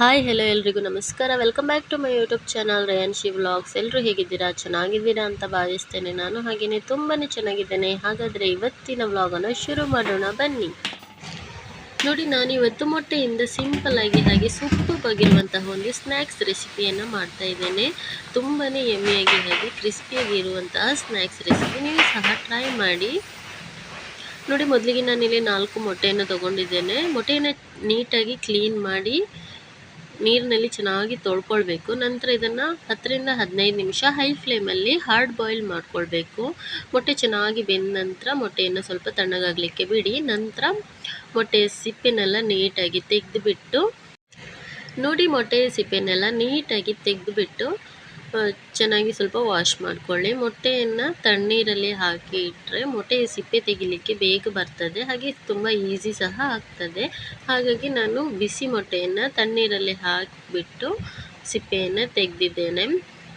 Hi hello ಎಲ್ರಿಗೂ ನಮಸ್ಕಾರ. Welcome back to my YouTube channel Reyanshi vlogs ಎಲ್ಲರೂ ಹೇಗಿದ್ದೀರಾ? ಚೆನ್ನಾಗಿದ್ದೀರಾ ಅಂತ ಭಾವಿಸ್ತೇನೆ. ನಾನು ಹಾಗೆಯೇ ತುಂಬಾ ಚೆನ್ನಾಗಿದ್ದೇನೆ. ಹಾಗಾದರೆ ಇವತ್ತಿನ ವ್ಲಾಗನ್ನು ಶುರು ಮಾಡೋಣ. ಬನ್ನಿ. ನೋಡಿ, ನಾನು ಇವತ್ತು ಮೊಟ್ಟೆಯಿಂದ ಸಿಂಪಲ್ ಆಗಿ ಹಾಗೆ ಸೂಪರ್ ಆಗಿರುವಂತಹ ಒಂದು ಸ್ನ್ಯಾಕ್ಸ್ ರೆಸಿಪಿಯನ್ನು ಮಾಡ್ತಾ ಇದ್ದೇನೆ. ತುಂಬಾ ಎಮ್ಮೆಯಾಗಿ ಹಾಗೆ ಕ್ರಿಸ್ಪಿಯಾಗಿ ಇರುವಂತಹ ಸ್ನ್ಯಾಕ್ಸ್ ರೆಸಿಪಿ ನೀವು ಸಹ ಟ್ರೈ ಮಾಡಿ. ನೋಡಿ, ಮೊದಲಿಗೆ ನಾನಿಲ್ಲಿ ನಾಲ್ಕು ಮೊಟ್ಟೆಯನ್ನು ತಗೊಂಡಿದ್ದೇನೆ. ಮೊಟ್ಟೆಯನ್ನು ನೀಟಾಗಿ ಕ್ಲೀನ್ ಮಾಡಿ. ನೀರಿನಲ್ಲಿ ಚೆನ್ನಾಗಿ ತೊಳ್ಕೊಳ್ಬೇಕು. ನಂತರ ಇದನ್ನು ಹತ್ತರಿಂದ ಹದಿನೈದು ನಿಮಿಷ ಹೈ ಫ್ಲೇಮಲ್ಲಿ ಹಾರ್ಡ್ ಬಾಯ್ಲ್ ಮಾಡಿಕೊಳ್ಬೇಕು. ಮೊಟ್ಟೆ ಚೆನ್ನಾಗಿ ಬೆಂದ ನಂತರ ಮೊಟ್ಟೆಯನ್ನು ಸ್ವಲ್ಪ ತಣ್ಣಗಾಗಲಿಕ್ಕೆ ಬಿಡಿ. ನಂತರ ಮೊಟ್ಟೆಯ ಸಿಪ್ಪೆನೆಲ್ಲ ನೀಟಾಗಿ ತೆಗೆದುಬಿಟ್ಟು, ನೋಡಿ ಮೊಟ್ಟೆಯ ಸಿಪ್ಪೆನೆಲ್ಲ ನೀಟಾಗಿ ತೆಗೆದುಬಿಟ್ಟು ಚೆನ್ನಾಗಿ ಸ್ವಲ್ಪ ವಾಶ್ ಮಾಡಿಕೊಳ್ಳಿ. ಮೊಟ್ಟೆಯನ್ನು ತಣ್ಣೀರಲ್ಲಿ ಹಾಕಿ ಇಟ್ಟರೆ ಮೊಟ್ಟೆಯ ಸಿಪ್ಪೆ ತೆಗಿಲಿಕ್ಕೆ ಬೇಗ ಬರ್ತದೆ. ಹಾಗೆ ತುಂಬ ಈಸಿ ಸಹ ಆಗ್ತದೆ. ಹಾಗಾಗಿ ನಾನು ಬಿಸಿ ಮೊಟ್ಟೆಯನ್ನು ತಣ್ಣೀರಲ್ಲಿ ಹಾಕಿಬಿಟ್ಟು ಸಿಪ್ಪೆಯನ್ನು ತೆಗೆದಿದ್ದೇನೆ.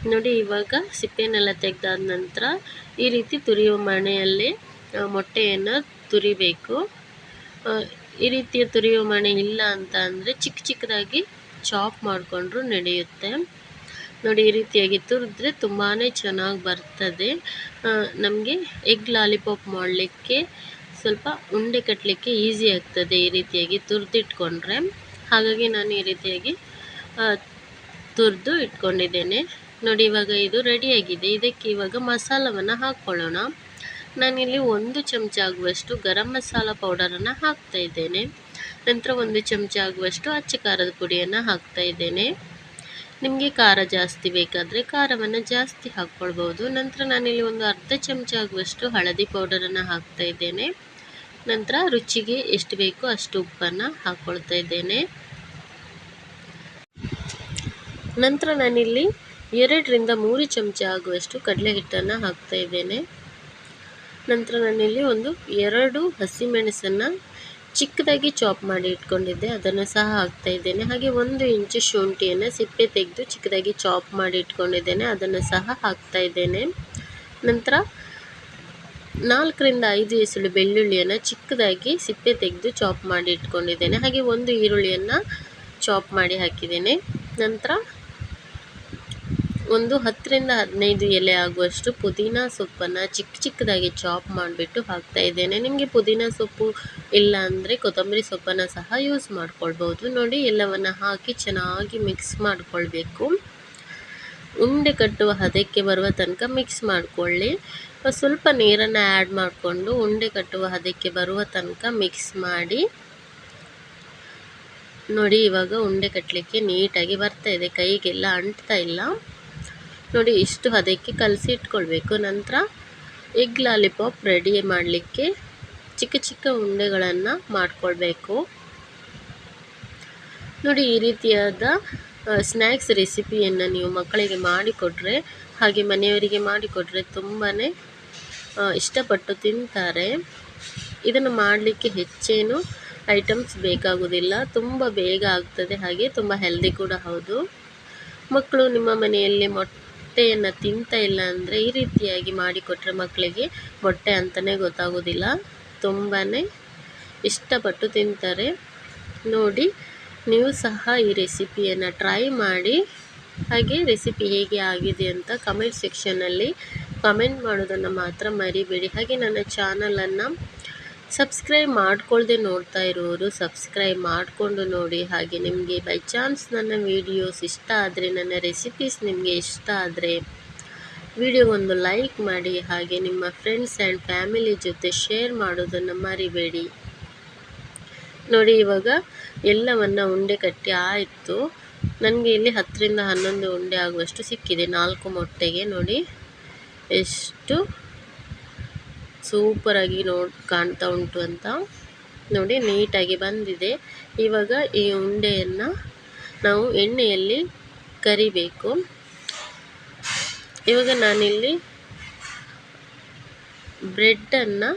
ನೋಡಿ ಇವಾಗ ಸಿಪ್ಪೆನೆಲ್ಲ ತೆಗೆದಾದ ನಂತರ ಈ ರೀತಿ ತುರಿಯುವ ಮಣೆಯಲ್ಲಿ ಮೊಟ್ಟೆಯನ್ನು ತುರಿಬೇಕು. ಈ ರೀತಿಯ ತುರಿಯುವ ಮಣೆ ಇಲ್ಲ ಅಂತ ಅಂದರೆ ಚಿಕ್ಕ ಚಿಕ್ಕದಾಗಿ ಚಾಪ್ ಮಾಡಿಕೊಂಡ್ರೂ ನಡೆಯುತ್ತೆ. ನೋಡಿ, ಈ ರೀತಿಯಾಗಿ ತುರಿದ್ರೆ ತುಂಬಾ ಚೆನ್ನಾಗಿ ಬರ್ತದೆ. ನಮಗೆ ಎಗ್ ಲಾಲಿಪಾಪ್ ಮಾಡಲಿಕ್ಕೆ ಸ್ವಲ್ಪ ಉಂಡೆ ಕಟ್ಟಲಿಕ್ಕೆ ಈಸಿ ಆಗ್ತದೆ ಈ ರೀತಿಯಾಗಿ ತುರಿದಿಟ್ಕೊಂಡ್ರೆ. ಹಾಗಾಗಿ ನಾನು ಈ ರೀತಿಯಾಗಿ ತುರಿದು ಇಟ್ಕೊಂಡಿದ್ದೇನೆ. ನೋಡಿ, ಇವಾಗ ಇದು ರೆಡಿಯಾಗಿದೆ. ಇದಕ್ಕೆ ಇವಾಗ ಮಸಾಲವನ್ನು ಹಾಕ್ಕೊಳ್ಳೋಣ ನಾನಿಲ್ಲಿ ಒಂದು ಚಮಚ ಆಗುವಷ್ಟು ಗರಂ ಮಸಾಲ ಪೌಡರನ್ನು ಹಾಕ್ತಾ ಇದ್ದೇನೆ. ನಂತರ ಒಂದು ಚಮಚ ಆಗುವಷ್ಟು ಅಚ್ಚ ಖಾರದ ಪುಡಿಯನ್ನು ಹಾಕ್ತಾ ಇದ್ದೇನೆ. ನಿಮಗೆ ಖಾರ ಜಾಸ್ತಿ ಬೇಕಾದರೆ ಖಾರವನ್ನು ಜಾಸ್ತಿ ಹಾಕ್ಕೊಳ್ಬೋದು. ನಂತರ ನಾನಿಲ್ಲಿ ಒಂದು ಅರ್ಧ ಚಮಚ ಆಗುವಷ್ಟು ಹಳದಿ ಪೌಡರನ್ನು ಹಾಕ್ತಾ ಇದ್ದೇನೆ. ನಂತರ ರುಚಿಗೆ ಎಷ್ಟು ಬೇಕೋ ಅಷ್ಟು ಉಪ್ಪನ್ನು ಹಾಕ್ಕೊಳ್ತಾ ಇದ್ದೇನೆ. ನಂತರ ನಾನಿಲ್ಲಿ ಎರಡರಿಂದ ಮೂರು ಚಮಚ ಆಗುವಷ್ಟು ಕಡಲೆ ಹಿಟ್ಟನ್ನು ಹಾಕ್ತಾ ಇದ್ದೇನೆ. ನಂತರ ನಾನಿಲ್ಲಿ ಒಂದು ಎರಡು ಹಸಿಮೆಣಸನ್ನು ಚಿಕ್ಕದಾಗಿ ಚಾಪ್ ಮಾಡಿ ಇಟ್ಕೊಂಡಿದ್ದೆ, ಅದನ್ನು ಸಹ ಹಾಕ್ತಾ ಇದ್ದೇನೆ. ಹಾಗೆ ಒಂದು ಇಂಚು ಶುಂಠಿಯನ್ನು ಸಿಪ್ಪೆ ತೆಗೆದು ಚಿಕ್ಕದಾಗಿ ಚಾಪ್ ಮಾಡಿ ಇಟ್ಕೊಂಡಿದ್ದೇನೆ, ಅದನ್ನು ಸಹ ಹಾಕ್ತಾ ಇದ್ದೇನೆ. ನಂತರ ನಾಲ್ಕರಿಂದ ಐದು ಎಸಳು ಬೆಳ್ಳುಳ್ಳಿಯನ್ನು ಚಿಕ್ಕದಾಗಿ ಸಿಪ್ಪೆ ತೆಗೆದು ಚಾಪ್ ಮಾಡಿ ಇಟ್ಕೊಂಡಿದ್ದೇನೆ. ಹಾಗೆ ಒಂದು ಈರುಳ್ಳಿಯನ್ನು ಚಾಪ್ ಮಾಡಿ ಹಾಕಿದ್ದೇನೆ. ನಂತರ ಒಂದು ಹತ್ತರಿಂದ ಹದಿನೈದು ಎಲೆ ಆಗುವಷ್ಟು ಪುದೀನ ಸೊಪ್ಪನ್ನು ಚಿಕ್ಕ ಚಿಕ್ಕದಾಗಿ ಚಾಪ್ ಮಾಡಿಬಿಟ್ಟು ಹಾಕ್ತಾ ಇದ್ದೇನೆ. ನಿಮಗೆ ಪುದೀನ ಸೊಪ್ಪು ಇಲ್ಲ ಅಂದರೆ ಕೊತ್ತಂಬರಿ ಸೊಪ್ಪನ್ನು ಸಹ ಯೂಸ್ ಮಾಡ್ಕೊಳ್ಬೋದು ನೋಡಿ, ಎಲ್ಲವನ್ನು ಹಾಕಿ ಚೆನ್ನಾಗಿ ಮಿಕ್ಸ್ ಮಾಡಿಕೊಳ್ಬೇಕು. ಉಂಡೆ ಕಟ್ಟುವ ಹದಕ್ಕೆ ಬರುವ ತನಕ ಮಿಕ್ಸ್ ಮಾಡಿಕೊಳ್ಳಿ. ಸ್ವಲ್ಪ ನೀರನ್ನು ಆ್ಯಡ್ ಮಾಡಿಕೊಂಡು ಉಂಡೆ ಕಟ್ಟುವ ಹದಕ್ಕೆ ಬರುವ ತನಕ ಮಿಕ್ಸ್ ಮಾಡಿ. ನೋಡಿ, ಇವಾಗ ಉಂಡೆ ಕಟ್ಟಲಿಕ್ಕೆ ನೀಟಾಗಿ ಬರ್ತಾ ಇದೆ. ಕೈಗೆಲ್ಲ ಅಂಟ್ತಾ ಇಲ್ಲ. ನೋಡಿ, ಇಷ್ಟು ಅದಕ್ಕೆ ಕಲಸಿ ಇಟ್ಕೊಳ್ಬೇಕು. ನಂತರ ಎಗ್ ಲಾಲಿಪಾಪ್ ರೆಡಿ ಮಾಡಲಿಕ್ಕೆ ಚಿಕ್ಕ ಚಿಕ್ಕ ಉಂಡೆಗಳನ್ನು ಮಾಡಿಕೊಳ್ಬೇಕು. ನೋಡಿ, ಈ ರೀತಿಯಾದ ಸ್ನ್ಯಾಕ್ಸ್ ರೆಸಿಪಿಯನ್ನು ನೀವು ಮಕ್ಕಳಿಗೆ ಮಾಡಿಕೊಟ್ರೆ, ಹಾಗೆ ಮನೆಯವರಿಗೆ ಮಾಡಿಕೊಟ್ರೆ ತುಂಬಾ ಇಷ್ಟಪಟ್ಟು ತಿಂತಾರೆ. ಇದನ್ನು ಮಾಡಲಿಕ್ಕೆ ಹೆಚ್ಚೇನು ಐಟಮ್ಸ್ ಬೇಕಾಗೋದಿಲ್ಲ. ತುಂಬ ಬೇಗ ಆಗ್ತದೆ, ಹಾಗೆ ತುಂಬ ಹೆಲ್ದಿ ಕೂಡ ಹೌದು. ಮಕ್ಕಳು ನಿಮ್ಮ ಮನೆಯಲ್ಲಿ ಮೊಟ್ಟೆಯನ್ನು ತಿಂತಾ ಇಲ್ಲ ಅಂದರೆ ಈ ರೀತಿಯಾಗಿ ಮಾಡಿಕೊಟ್ರೆ ಮಕ್ಕಳಿಗೆ ಮೊಟ್ಟೆ ಅಂತಲೇ ಗೊತ್ತಾಗೋದಿಲ್ಲ. ತುಂಬಾ ಇಷ್ಟಪಟ್ಟು ತಿಂತಾರೆ. ನೋಡಿ, ನೀವು ಸಹ ಈ ರೆಸಿಪಿಯನ್ನು ಟ್ರೈ ಮಾಡಿ. ಹಾಗೆ ರೆಸಿಪಿ ಹೇಗೆ ಆಗಿದೆ ಅಂತ ಕಮೆಂಟ್ ಸೆಕ್ಷನ್ನಲ್ಲಿ ಕಮೆಂಟ್ ಮಾಡೋದನ್ನು ಮಾತ್ರ ಮರಿಬೇಡಿ. ಹಾಗೆ ನನ್ನ ಚಾನಲನ್ನು ಸಬ್ಸ್ಕ್ರೈಬ್ ಮಾಡ್ಕೊಳ್ಳದೆ ನೋಡ್ತಾ ಇರೋರು, ಸಬ್ಸ್ಕ್ರೈಬ್ ಮಾಡಿಕೊಂಡು ನೋಡಿ. ಹಾಗೆ ನಿಮಗೆ ಬೈ ಚಾನ್ಸ್ ನನ್ನ ವೀಡಿಯೋಸ್ ಇಷ್ಟ ಆದರೆ, ನನ್ನ ರೆಸಿಪೀಸ್ ನಿಮಗೆ ಇಷ್ಟ ಆದರೆ ವಿಡಿಯೋಗೊಂದು ಲೈಕ್ ಮಾಡಿ. ಹಾಗೆ ನಿಮ್ಮ ಫ್ರೆಂಡ್ಸ್ ಆ್ಯಂಡ್ ಫ್ಯಾಮಿಲಿ ಜೊತೆ ಶೇರ್ ಮಾಡೋದನ್ನು ಮರಿಬೇಡಿ. ನೋಡಿ, ಇವಾಗ ಎಲ್ಲವನ್ನು ಉಂಡೆ ಕಟ್ಟಿ ಆಯಿತು. ನನಗೆ ಇಲ್ಲಿ ಹತ್ತರಿಂದ ಹನ್ನೊಂದು ಉಂಡೆ ಆಗುವಷ್ಟು ಸಿಕ್ಕಿದೆ. ನಾಲ್ಕು ಮೊಟ್ಟೆಗೆ ನೋಡಿ, ಎಷ್ಟು ಸೂಪರಾಗಿ ನೋಡಿ, ಕಾಣ್ತಾ ಉಂಟು ಅಂತ. ನೋಡಿ, ನೀಟಾಗಿ ಬಂದಿದೆ. ಇವಾಗ ಈ ಉಂಡೆಯನ್ನು ನಾವು ಎಣ್ಣೆಯಲ್ಲಿ ಕರಿಬೇಕು. ಇವಾಗ ನಾನಿಲ್ಲಿ ಬ್ರೆಡ್ಡನ್ನು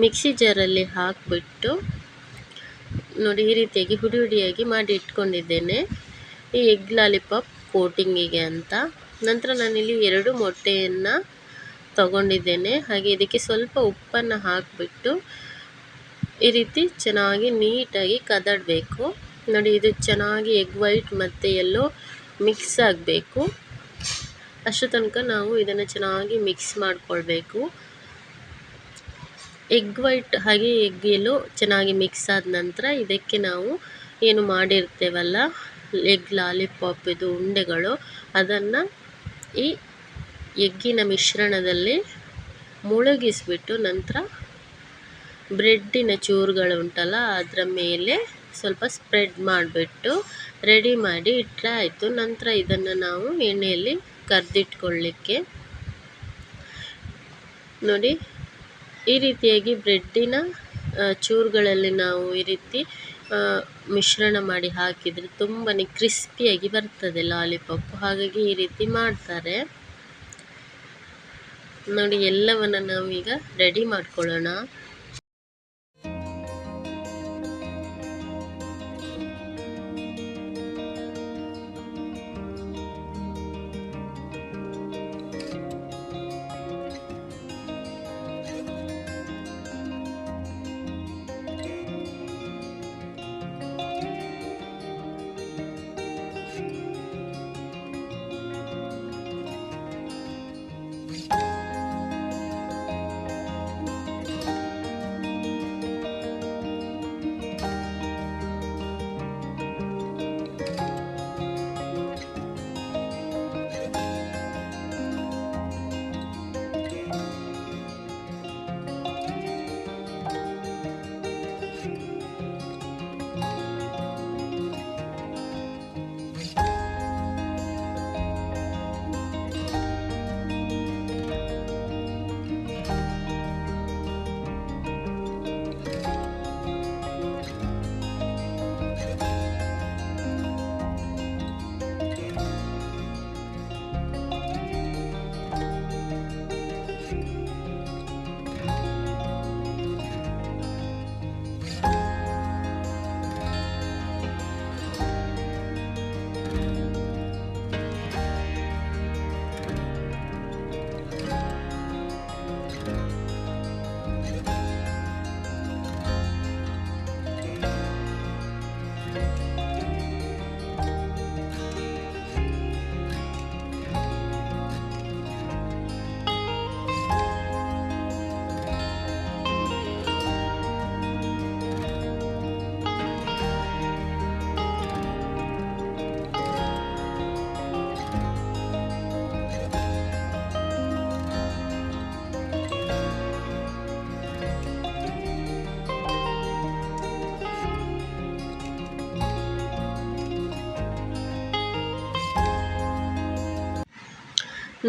ಮಿಕ್ಸಿ ಜಾರಲ್ಲಿ ಹಾಕಿಬಿಟ್ಟು ನೋಡಿ, ಈ ರೀತಿಯಾಗಿ ಹುಡಿ ಹುಡಿಯಾಗಿ ಮಾಡಿ ಇಟ್ಕೊಂಡಿದ್ದೇನೆ. ಈ ಎಗ್ ಲಾಲಿಪಾಪ್ ಕೋಟಿಂಗಿಗೆ ಅಂತ. ನಂತರ ನಾನಿಲ್ಲಿ ಎರಡು ಮೊಟ್ಟೆಯನ್ನು ತಗೊಂಡಿದ್ದೇನೆ. ಹಾಗೆ ಇದಕ್ಕೆ ಸ್ವಲ್ಪ ಉಪ್ಪನ್ನು ಹಾಕಿಬಿಟ್ಟು ಈ ರೀತಿ ಚೆನ್ನಾಗಿ ನೀಟಾಗಿ ಕದಡಬೇಕು. ನೋಡಿ, ಇದು ಚೆನ್ನಾಗಿ ಎಗ್ ವೈಟ್ ಮತ್ತು ಎಲ್ಲೋ ಮಿಕ್ಸ್ ಆಗಬೇಕು. ಅಷ್ಟು ತನಕ ನಾವು ಇದನ್ನು ಚೆನ್ನಾಗಿ ಮಿಕ್ಸ್ ಮಾಡಿಕೊಳ್ಬೇಕು. ಎಗ್ ವೈಟ್ ಹಾಗೆ ಎಗ್ ಎಲ್ಲೋ ಚೆನ್ನಾಗಿ ಮಿಕ್ಸ್ ಆದ ನಂತರ ಇದಕ್ಕೆ ನಾವು ಏನು ಮಾಡಿರ್ತೇವಲ್ಲ, ಎಗ್ ಲಾಲಿಪಾಪ್ ಇದು ಉಂಡೆಗಳು, ಅದನ್ನು ಈ ಎಗ್ಗಿನ ಮಿಶ್ರಣದಲ್ಲಿ ಮುಳುಗಿಸಿಬಿಟ್ಟು ನಂತರ ಬ್ರೆಡ್ಡಿನ ಚೂರುಗಳು ಉಂಟಲ್ಲ, ಅದರ ಮೇಲೆ ಸ್ವಲ್ಪ ಸ್ಪ್ರೆಡ್ ಮಾಡಿಬಿಟ್ಟು ರೆಡಿ ಮಾಡಿ ಇಟ್ಟರೆ ಆಯಿತು. ನಂತರ ಇದನ್ನು ನಾವು ಎಣ್ಣೆಯಲ್ಲಿ ಕರೆದಿಟ್ಕೊಳ್ಳಿಕ್ಕೆ. ನೋಡಿ, ಈ ರೀತಿಯಾಗಿ ಬ್ರೆಡ್ಡಿನ ಚೂರುಗಳಲ್ಲಿ ನಾವು ಈ ರೀತಿ ಮಿಶ್ರಣ ಮಾಡಿ ಹಾಕಿದರೆ ತುಂಬಾ ಕ್ರಿಸ್ಪಿಯಾಗಿ ಬರ್ತದೆ ಲಾಲಿಪಾಪ್. ಹಾಗಾಗಿ ಈ ರೀತಿ ಮಾಡ್ತಾರೆ. ನೋಡಿ ಎಲ್ಲವನ್ನು ನಾವೀಗ ರೆಡಿ ಮಾಡ್ಕೊಳ್ಳೋಣ.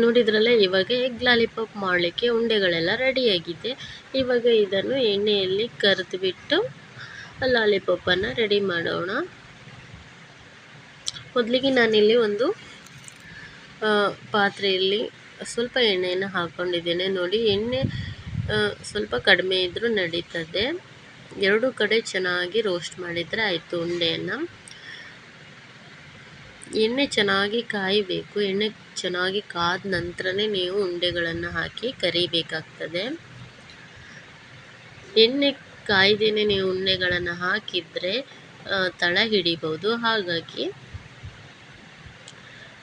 ನೋಡಿದ್ರಲ್ಲ, ಇವಾಗ ಎಗ್ ಲಾಲಿಪಾಪ್ ಮಾಡಲಿಕ್ಕೆ ಉಂಡೆಗಳೆಲ್ಲ ರೆಡಿಯಾಗಿದೆ ಇವಾಗ ಇದನ್ನು ಎಣ್ಣೆಯಲ್ಲಿ ಕರೆದುಬಿಟ್ಟು ಲಾಲಿಪಾಪನ್ನು ರೆಡಿ ಮಾಡೋಣ. ಮೊದಲಿಗೆ ನಾನಿಲ್ಲಿ ಒಂದು ಪಾತ್ರೆಯಲ್ಲಿ ಸ್ವಲ್ಪ ಎಣ್ಣೆಯನ್ನು ಹಾಕ್ಕೊಂಡಿದ್ದೇನೆ ನೋಡಿ, ಎಣ್ಣೆ ಸ್ವಲ್ಪ ಕಡಿಮೆ ಇದ್ದರೂ ನಡೀತದೆ. ಎರಡು ಕಡೆ ಚೆನ್ನಾಗಿ ರೋಸ್ಟ್ ಮಾಡಿದರೆ ಆಯಿತು ಉಂಡೆಯನ್ನು. ಎಣ್ಣೆ ಚೆನ್ನಾಗಿ ಕಾಯಬೇಕು. ಎಣ್ಣೆ ಚೆನ್ನಾಗಿ ಕಾದ ನಂತರನೇ ನೀವು ಉಂಡೆಗಳನ್ನು ಹಾಕಿ ಕರಿಬೇಕಾಗ್ತದೆ. ಎಣ್ಣೆ ಕಾಯ್ದೇನೆ ನೀವು ಉಂಡೆಗಳನ್ನು ಹಾಕಿದರೆ ತಳ ಹಿಡಿಬೋದು. ಹಾಗಾಗಿ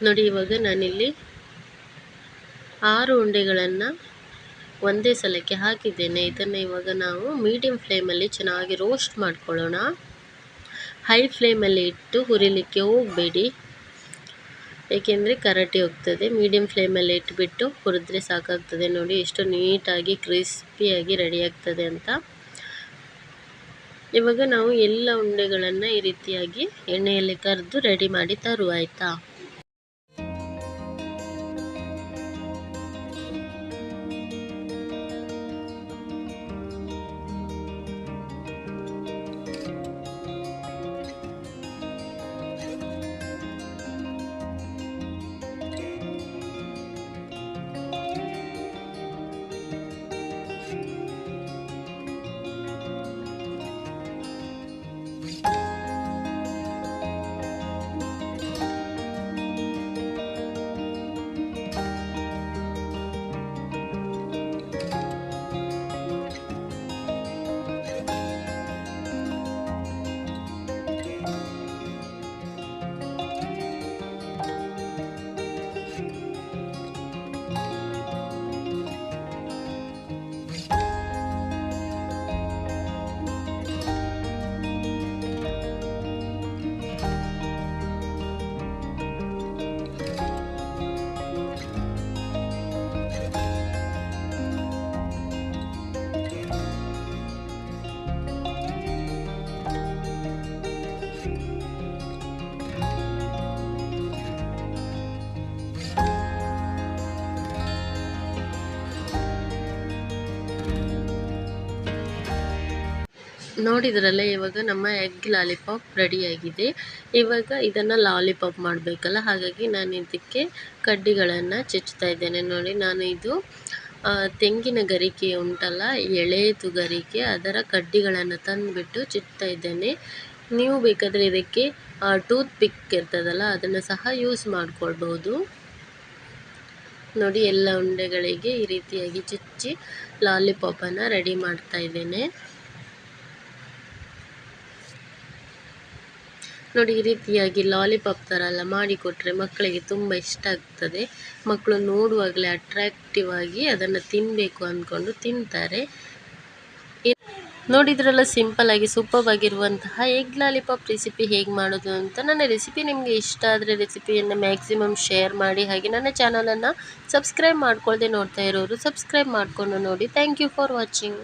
ನೋಡಿ, ಇವಾಗ ನಾನಿಲ್ಲಿ ಆರು ಉಂಡೆಗಳನ್ನು ಒಂದೇ ಸಲಕ್ಕೆ ಹಾಕಿದ್ದೇನೆ. ಇದನ್ನು ಇವಾಗ ನಾವು ಮೀಡಿಯಮ್ ಫ್ಲೇಮಲ್ಲಿ ಚೆನ್ನಾಗಿ ರೋಸ್ಟ್ ಮಾಡ್ಕೊಳ್ಳೋಣ. ಹೈ ಫ್ಲೇಮಲ್ಲಿ ಇಟ್ಟು ಹುರಿಲಿಕ್ಕೆ ಹೋಗಬೇಡಿ. ಏಕೆಂದರೆ ಕರಟಿ ಹೋಗ್ತದೆ. ಮೀಡಿಯಮ್ ಫ್ಲೇಮಲ್ಲಿ ಇಟ್ಬಿಟ್ಟು ಹುರಿದ್ರೆ ಸಾಕಾಗ್ತದೆ ನೋಡಿ. ಎಷ್ಟು ನೀಟಾಗಿ ಕ್ರಿಸ್ಪಿಯಾಗಿ ರೆಡಿ ಆಗ್ತದೆ ಅಂತ. ಇವಾಗ ನಾವು ಎಲ್ಲ ಉಂಡೆಗಳನ್ನು ಈ ರೀತಿಯಾಗಿ ಎಣ್ಣೆಯಲ್ಲಿ ಕರೆದು ರೆಡಿ ಮಾಡಿ ತರುವ ನೋಡಿದ್ರಲ್ಲ, ಇವಾಗ ನಮ್ಮ ಎಗ್ ಲಾಲಿಪಾಪ್ ರೆಡಿಯಾಗಿದೆ. ಇವಾಗ ಇದನ್ನು ಲಾಲಿಪಾಪ್ ಮಾಡಬೇಕಲ್ಲ, ಹಾಗಾಗಿ ನಾನು ಇದಕ್ಕೆ ಕಡ್ಡಿಗಳನ್ನು ಚುಚ್ತಾ ಇದ್ದೇನೆ. ನೋಡಿ, ನಾನು ಇದು ತೆಂಗಿನ ಗರಿಕೆ ಉಂಟಲ್ಲ, ಎಳೆದು ಗರಿಕೆ, ಅದರ ಕಡ್ಡಿಗಳನ್ನು ತಂದುಬಿಟ್ಟು ಚುಚ್ತಾ ಇದ್ದೇನೆ. ನೀವು ಬೇಕಾದರೆ ಇದಕ್ಕೆ ಟೂತ್ ಪಿಕ್ ಇರ್ತದಲ್ಲ, ಅದನ್ನು ಸಹ ಯೂಸ್ ಮಾಡ್ಕೊಳ್ಬೋದು ನೋಡಿ, ಎಲ್ಲ ಉಂಡೆಗಳಿಗೆ ಈ ರೀತಿಯಾಗಿ ಚುಚ್ಚಿ ಲಾಲಿಪಾಪನ್ನು ರೆಡಿ ಮಾಡ್ತಾ ಇದ್ದೇನೆ. ನೋಡಿ, ಈ ರೀತಿಯಾಗಿ ಲಾಲಿಪಾಪ್ ಥರ ಎಲ್ಲ ಮಾಡಿಕೊಟ್ರೆ ಮಕ್ಕಳಿಗೆ ತುಂಬ ಇಷ್ಟ ಆಗ್ತದೆ. ಮಕ್ಕಳು ನೋಡುವಾಗಲೇ ಅಟ್ರಾಕ್ಟಿವ್ ಆಗಿ ಅದನ್ನು ತಿನ್ನಬೇಕು ಅಂದ್ಕೊಂಡು ತಿಂತಾರೆ. ನೋಡಿ ನೋಡಿದ್ರಲ್ಲ ಸಿಂಪಲ್ ಆಗಿ ಸೂಪರ್ ಆಗಿರುವಂತಹ ಎಗ್ ಲಾಲಿಪಾಪ್ ರೆಸಿಪಿ ಹೇಗೆ ಮಾಡೋದು ಅಂತ ನನ್ನ ರೆಸಿಪಿ ನಿಮಗೆ ಇಷ್ಟ ಆದರೆ ರೆಸಿಪಿಯನ್ನು ಮ್ಯಾಕ್ಸಿಮಮ್ ಶೇರ್ ಮಾಡಿ, ಹಾಗೆ ನನ್ನ ಚಾನಲನ್ನು ಸಬ್ಸ್ಕ್ರೈಬ್ ಮಾಡ್ಕೊಳ್ದೆ ನೋಡ್ತಾ ಇರೋರು ಸಬ್ಸ್ಕ್ರೈಬ್ ಮಾಡಿಕೊಂಡು ನೋಡಿ. Thank you for watching